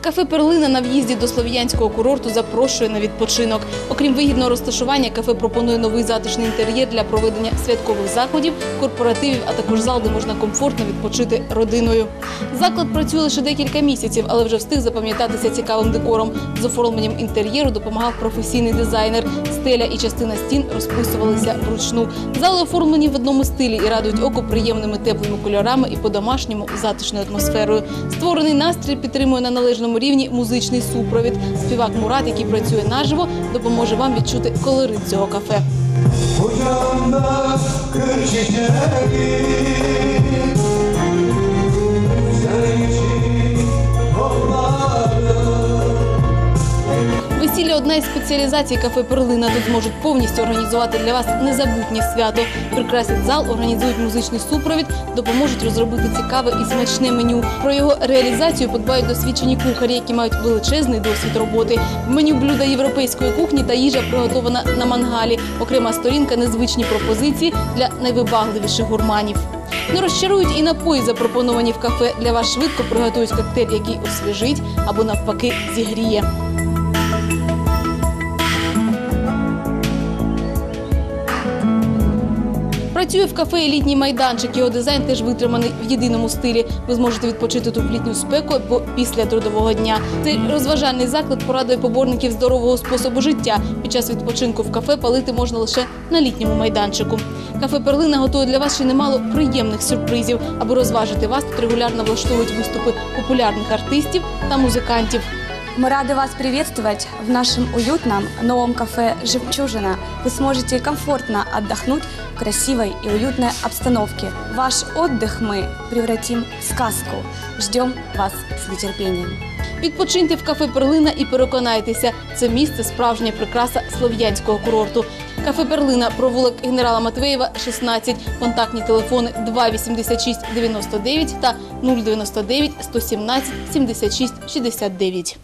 Кафе Перлина на в'їзді до слов'янського курорту запрошує на відпочинок. Окрім вигідного розташування, кафе пропонує новий затишний інтер'єр для проведення святкових заходів, корпоративів, а також зал, де можна комфортно відпочити родиною. Заклад працює лише декілька місяців, але вже встиг запам'ятатися цікавим декором. З оформленням інтер'єру допомагав професійний дизайнер. Стеля і частина стін розписувалися вручну. Зали оформлені в одному стилі і радують око приємними теплими кольорами і по-домашньому затишною атмосферою. Створений настрій підтримує на належному рівні музичний супровід. Співак Мурат, який працює наживо, допоможе вам відчути колорит цього кафе. Kucağımda gül çiçeği Весілля одна із спеціалізацій кафе Перлина. Тут зможуть повністю організувати для вас незабутнє свято. Прикрасять зал, організують музичний супровід, допоможуть розробити цікаве і смачне меню. Про його реалізацію подбають досвідчені кухарі, які мають величезний досвід роботи. В меню блюда європейської кухні та їжа приготована на мангалі. Окрема сторінка незвичні пропозиції для найвибагливіших гурманів. Не розчарують і напої, запропоновані в кафе. Для вас швидко приготують коктейль, який освіжить або навпаки зігріє. Працює в кафе і літній майданчик. Його дизайн теж витриманий в єдиному стилі. Ви зможете відпочити тут в літню спеку або після трудового дня. Цей розважальний заклад порадує поборників здорового способу життя. Під час відпочинку в кафе палити можна лише на літньому майданчику. Кафе Перлина готує для вас ще немало приємних сюрпризів. Аби розважити вас, тут регулярно влаштовують виступи популярних артистів та музикантів. Мы рады вас приветствовать в нашем уютном новом кафе «Жемчужина». Вы сможете комфортно отдохнуть в красивой и уютной обстановке. Ваш отдых мы превратим в сказку. Ждем вас с нетерпением. Відпочиньте в кафе Перлина і переконайтеся, це місце справжня прикраса слов'янського курорту. Кафе Перлина, провулок генерала Матвеєва, 16, контактні телефони 286 99 та 099 117 76 69.